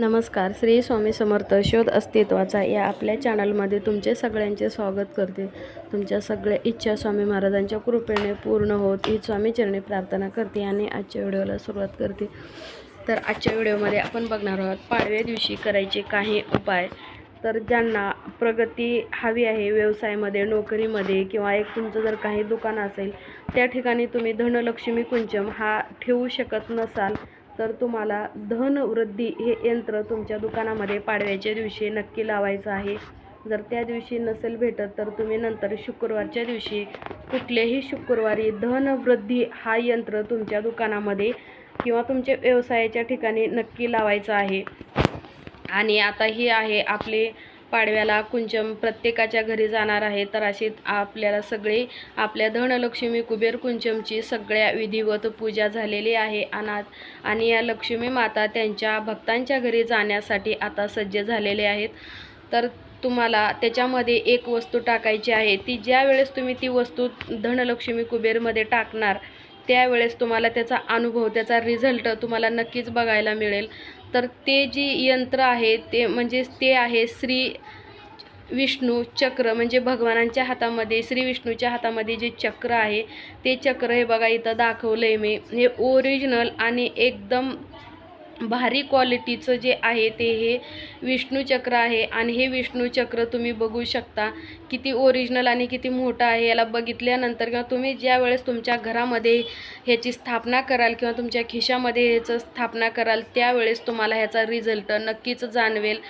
नमस्कार श्री स्वामी समर्थ शोध अस्तित्वाचा या आपल्या चॅनलमध्ये तुमचे सगळ्यांचे स्वागत करते. तुमच्या सगळ्या इच्छा स्वामी महाराजांच्या कृपेने पूर्ण होत ही स्वामीचरणी प्रार्थना करते आणि आजच्या व्हिडिओला सुरुवात करते. तर आजच्या व्हिडिओमध्ये आपण बघणार आहोत पाडव्या दिवशी करायचे काही उपाय. तर ज्यांना प्रगती हवी आहे व्यवसायामध्ये नोकरीमध्ये किंवा एक तुमचं जर काही दुकान असेल त्या ठिकाणी तुम्ही धनलक्ष्मी कुंचम हा ठेवू शकत नसाल तर तुम्हाला धनवृद्धी हे यंत्र तुमच्या दुकानामध्ये पाडव्याच्या दिवशी नक्की लावायचं आहे. जर त्या दिवशी नसेल भेटत तर तुम्ही नंतर शुक्रवारच्या दिवशी कुठल्याही शुक्रवारी धनवृद्धी हा यंत्र तुमच्या दुकानामध्ये किंवा तुमच्या व्यवसायाच्या ठिकाणी नक्की लावायचं आहे. आणि आता ही आहे आपले पाडव्याला कुंचम प्रत्येकाच्या घरी जाणार आहे तर अशी आपल्याला सगळी आपल्या धनलक्ष्मी कुबेर कुंचमची सगळ्या विधिवत पूजा झालेली आहे. अनाथ आणि या लक्ष्मी माता त्यांच्या भक्तांच्या घरी जाण्यासाठी आता सज्ज झालेले आहेत. तर तुम्हाला त्याच्यामध्ये एक वस्तू टाकायची आहे. ती ज्या वेळेस तुम्ही ती वस्तू धनलक्ष्मी कुबेरमध्ये टाकणार त्यावेळेस तुम्हाला त्याचा अनुभव त्याचा रिझल्ट तुम्हाला नक्कीच बघायला मिळेल. तर ते जी यंत्र आहे ते म्हणजेच ते आहे श्री विष्णू चक्र. म्हणजे भगवानांच्या हातामध्ये श्री विष्णूच्या हातामध्ये जे चक्र आहे ते चक्र हे बघा इथं दाखवलं आहे मी. हे ओरिजिनल आणि एकदम भारी क्वालिटीचं जे आहे ते हे विष्णूचक्र आहे. आणि हे विष्णूचक्र तुम्ही बघू शकता किती ओरिजिनल आणि किती मोठं आहे. याला बघितल्यानंतर किंवा तुम्ही ज्या वेळेस तुमच्या घरामध्ये ह्याची स्थापना कराल किंवा तुमच्या खिशामध्ये ह्याचं स्थापना कराल त्यावेळेस तुम्हाला ह्याचा रिझल्ट नक्कीच जाणवेल.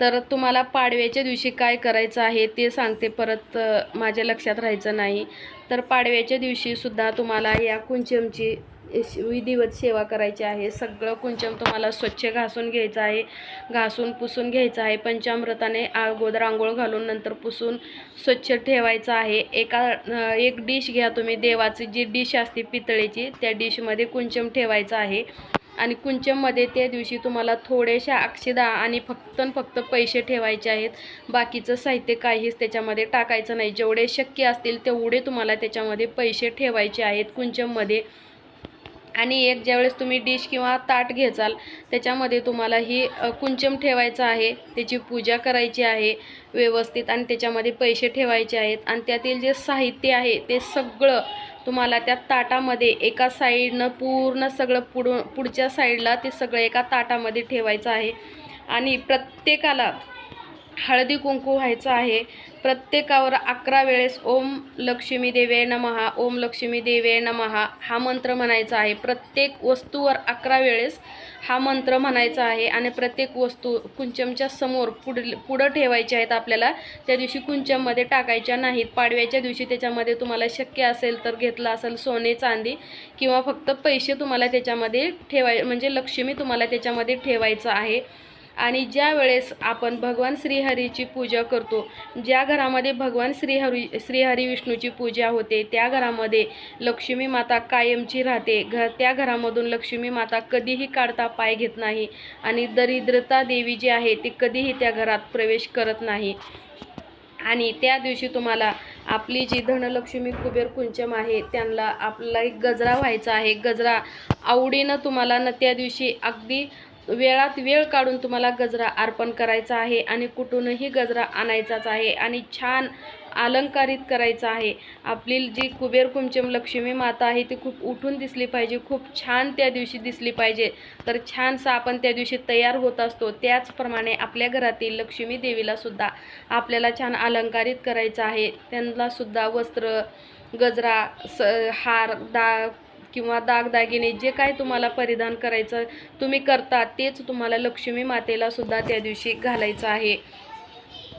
तर तुम्हाला पाडव्याच्या दिवशी काय करायचं आहे ते सांगते परत माझ्या लक्षात राहायचं नाही. तर पाडव्याच्या दिवशीसुद्धा तुम्हाला या कुंचमची विधिवत सेवा करायची आहे. सगळं कुंचम तुम्हाला स्वच्छ घासून घ्यायचं आहे घासून पुसून घ्यायचं आहे. पंचामृताने अगोदर आंघोळ घालून नंतर पुसून स्वच्छ ठेवायचं आहे. एका एक डिश घ्या तुम्ही देवाची जी डिश असते पितळेची त्या डिशमध्ये कुंचम ठेवायचं आहे. आणि कुंचममध्ये त्या दिवशी तुम्हाला थोड्याशा अक्षदा आणि फक्त न फक्त पैसे ठेवायचे आहेत. बाकीचं साहित्य काहीच त्याच्यामध्ये टाकायचं नाही. जेवढे शक्य असतील तेवढे तुम्हाला त्याच्यामध्ये पैसे ठेवायचे आहेत कुंचममध्ये. आणि एक ज्यावेळेस तुम्ही डिश किंवा ताट घेचाल त्याच्यामध्ये तुम्हाला ही कुंचम ठेवायचं आहे त्याची पूजा करायची आहे व्यवस्थित आणि त्याच्यामध्ये पैसे ठेवायचे आहेत आणि त्यातील जे साहित्य आहे ते सगळं तुम्हाला त्या ताटामध्ये एका साईडनं पूर्ण सगळं पुढ पुढच्या साईडला ते सगळं एका ताटामध्ये ठेवायचं आहे. आणि प्रत्येकाला हळदी कुंकू व्हायचं आहे. प्रत्येकावर अकरा वेळेस ओम लक्ष्मी देवे नमहा ओम लक्ष्मी देवे नमहा हा मंत्र म्हणायचा आहे. प्रत्येक वस्तूवर अकरा वेळेस हा मंत्र म्हणायचा आहे आणि प्रत्येक वस्तू कुंचमच्या समोर पुढ पुढं ठेवायच्या आहेत आपल्याला. त्या दिवशी कुंचममध्ये टाकायच्या नाहीत. पाडव्याच्या दिवशी त्याच्यामध्ये तुम्हाला शक्य असेल तर घेतलं असेल सोने चांदी किंवा फक्त पैसे तुम्हाला त्याच्यामध्ये ठेवाय म्हणजे लक्ष्मी तुम्हाला त्याच्यामध्ये ठेवायचं आहे. आणि ज्या वेळेस आपण भगवान श्रीहरीची पूजा करतो ज्या घरामध्ये भगवान श्रीहरी श्रीहरी विष्णूची पूजा होते त्या घरामध्ये लक्ष्मी माता कायमची राहते. घ त्या घरामधून लक्ष्मी माता कधीही काढता पाय घेत नाही आणि दरिद्रता देवी जी आहे ती कधीही त्या घरात प्रवेश करत नाही. आणि त्या दिवशी तुम्हाला आपली जी धनलक्ष्मी कुबेर कुंचम आहे त्यांना आपला एक गजरा व्हायचा आहे. गजरा आवडीनं तुम्हाला न त्या दिवशी अगदी वेळात वेळ काढून तुम्हाला गजरा अर्पण करायचा आहे आणि कुठूनही गजरा आणायचाच आहे आणि छान अलंकारित करायचा आहे. आपली जी कुबेर कुमचम लक्ष्मी माता आहे ती खूप उठून दिसली पाहिजे खूप छान त्या दिवशी दिसली पाहिजे. तर छानसा आपण त्या दिवशी तयार होत असतो. त्याचप्रमाणे आपल्या घरातील लक्ष्मी देवीलासुद्धा आपल्याला छान अलंकारित करायचं आहे. त्यांनासुद्धा वस्त्र गजरा स हार दा किंवा दागदागिने जे काय तुम्हाला परिधान करायचं तुम्ही करता तेच तुम्हाला लक्ष्मी मातेला सुद्धा त्या दिवशी घालायचं आहे.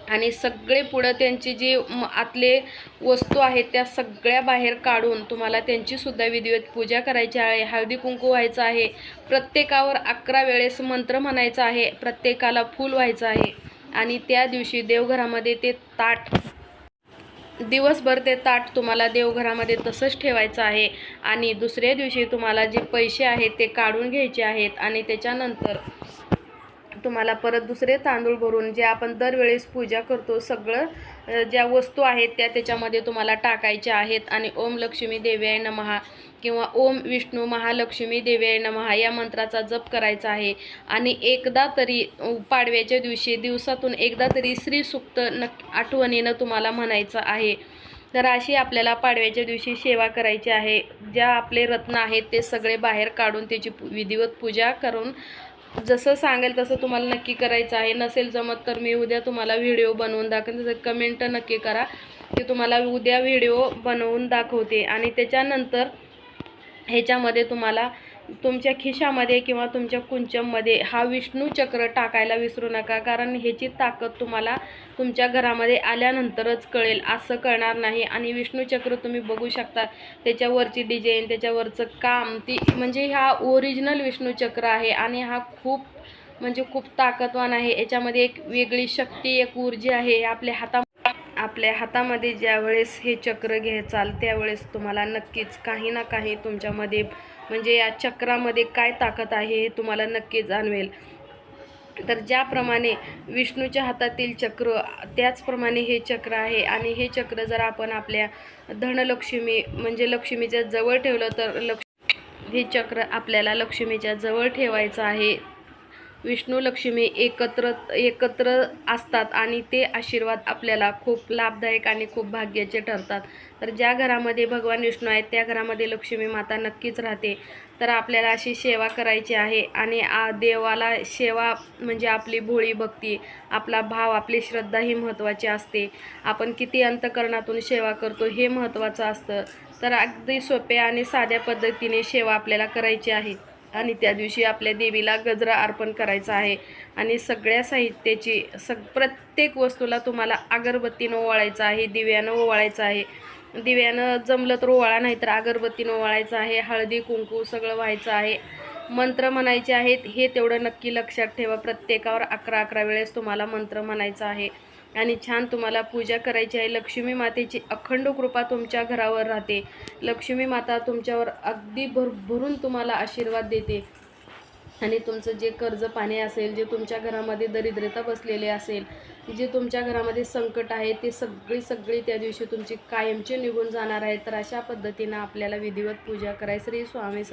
आणि सगळे पुढं त्यांची जी म- आतले वस्तू आहेत त्या सगळ्या बाहेर काढून तुम्हाला त्यांचीसुद्धा विधिवत पूजा करायची आहे. हळदी कुंकू व्हायचं आहे. प्रत्येकावर अकरा वेळेस मंत्र म्हणायचा आहे. प्रत्येकाला फूल व्हायचं आहे. आणि त्या दिवशी देवघरामध्ये ते ताट दिवसभर ते ताट तुम्हाला देवघरामध्ये तसंच ठेवायचं आहे आणि दुसऱ्या दिवशी तुम्हाला जे पैसे आहेत ते काढून घ्यायचे आहेत आणि त्याच्यानंतर तुम्हाला परत दुसरे तांदूळ भरून जे आपण दरवेळेस पूजा करतो सगळं ज्या वस्तू आहेत त्या त्याच्यामध्ये तुम्हाला टाकायच्या आहेत. आणि ओम लक्ष्मी देव्याय नमहा किंवा ओम विष्णू महालक्ष्मी देव्याय नमहा या मंत्राचा जप करायचा आहे. आणि एकदा तरी पाडव्याच्या दिवशी दिवसातून एकदा तरी श्री सुक्त आठवणीनं तुम्हाला म्हणायचं आहे. तर अशी आपल्याला पाडव्याच्या दिवशी सेवा करायची आहे. ज्या आपले रत्न आहेत ते सगळे बाहेर काढून त्याची विधिवत पूजा करून जसं सांगेल तसं तुम्हाला नक्की करायचं आहे. नसेल जमत तर मी उद्या तुम्हाला व्हिडिओ बनवून दाखवेन. जसं कमेंट नक्की करा. की तुम्हाला उद्या व्हिडिओ बनवून दाखवते. आणि त्याच्यानंतर ह्याच्यामध्ये तुम्हाला तुमच्या खिशामध्ये किंवा तुमच्या कुंचममध्ये हा विष्णू चक्र टाकायला विसरू नका कारण ह्याची ताकद तुम्हाला तुमच्या घरामध्ये आल्यानंतरच कळेल. असं कळणार नाही आणि विष्णू चक्र तुम्ही बघू शकता. त्याच्यावरची डिझाईन त्याच्यावरचं काम ती म्हणजे हा ओरिजिनल विष्णू चक्र आहे आणि हा खूप म्हणजे खूप ताकदवान आहे. याच्यामध्ये एक वेगळी शक्ती एक ऊर्जा आहे. आपल्या हाता आपल्या हातामध्ये ज्यावेळेस हे चक्र घ्यायचाल त्यावेळेस तुम्हाला नक्कीच काही ना काही तुमच्यामध्ये म्हणजे या चक्रामध्ये काय ताकद आहे हे तुम्हाला नक्की जाणवेल. तर ज्याप्रमाणे विष्णूच्या हातातील चक्र त्याचप्रमाणे हे चक्र आहे आणि हे चक्र जर आपण आपल्या धनलक्ष्मी म्हणजे लक्ष्मीच्या जवळ ठेवलं तर लक्ष हे चक्र आपल्याला लक्ष्मीच्या जवळ ठेवायचं आहे. विष्णू लक्ष्मी एकत्र एकत्र असतात आणि ते आशीर्वाद आपल्याला खूप लाभदायक आणि खूप भाग्याचे ठरतात. तर ज्या घरामध्ये भगवान विष्णू आहेत त्या घरामध्ये लक्ष्मी माता नक्कीच राहते. तर आपल्याला अशी सेवा करायची आहे आणि आ देवाला सेवा म्हणजे आपली भोळी भक्ती आपला भाव आपली श्रद्धा ही महत्त्वाची असते. आपण किती अंतकरणातून सेवा करतो हे महत्त्वाचं असतं. तर अगदी सोप्या आणि साध्या पद्धतीने सेवा आपल्याला करायची आहे. आणि त्या दिवशी आपल्या देवीला गजरा अर्पण करायचा आहे. आणि सगळ्या साहित्याची सग प्रत्येक वस्तूला तुम्हाला अगरबत्तीनं ओवाळायचं आहे दिव्यानं ओवाळायचं आहे. दिव्यानं जमलं तर ओवाळा नाही तर अगरबत्तीनं ओवाळायचं आहे हळदी कुंकू सगळं व्हायचं आहे. मंत्र म्हणायचे आहेत हे तेवढं नक्की लक्षात ठेवा. प्रत्येकावर अकरा अकरा वेळेस तुम्हाला मंत्र म्हणायचा आहे. आणि छान तुम्हाला पूजा करायची आहे. लक्ष्मी मातेची अखंड कृपा तुमच्या घरावर राहते. लक्ष्मी माता तुमच्यावर अगदी भर भरून तुम्हाला आशीर्वाद देते. आणि तुमचं जे कर्ज पाणी असेल जे तुमच्या घरामध्ये दरिद्रता बसलेले असेल जे तुमच्या घरामध्ये संकट आहे ते सगळी सगळी त्या दिवशी तुमची कायमचे निघून जाणार आहे. तर अशा पद्धतीनं आपल्याला विधिवत पूजा कराय. श्री स्वामी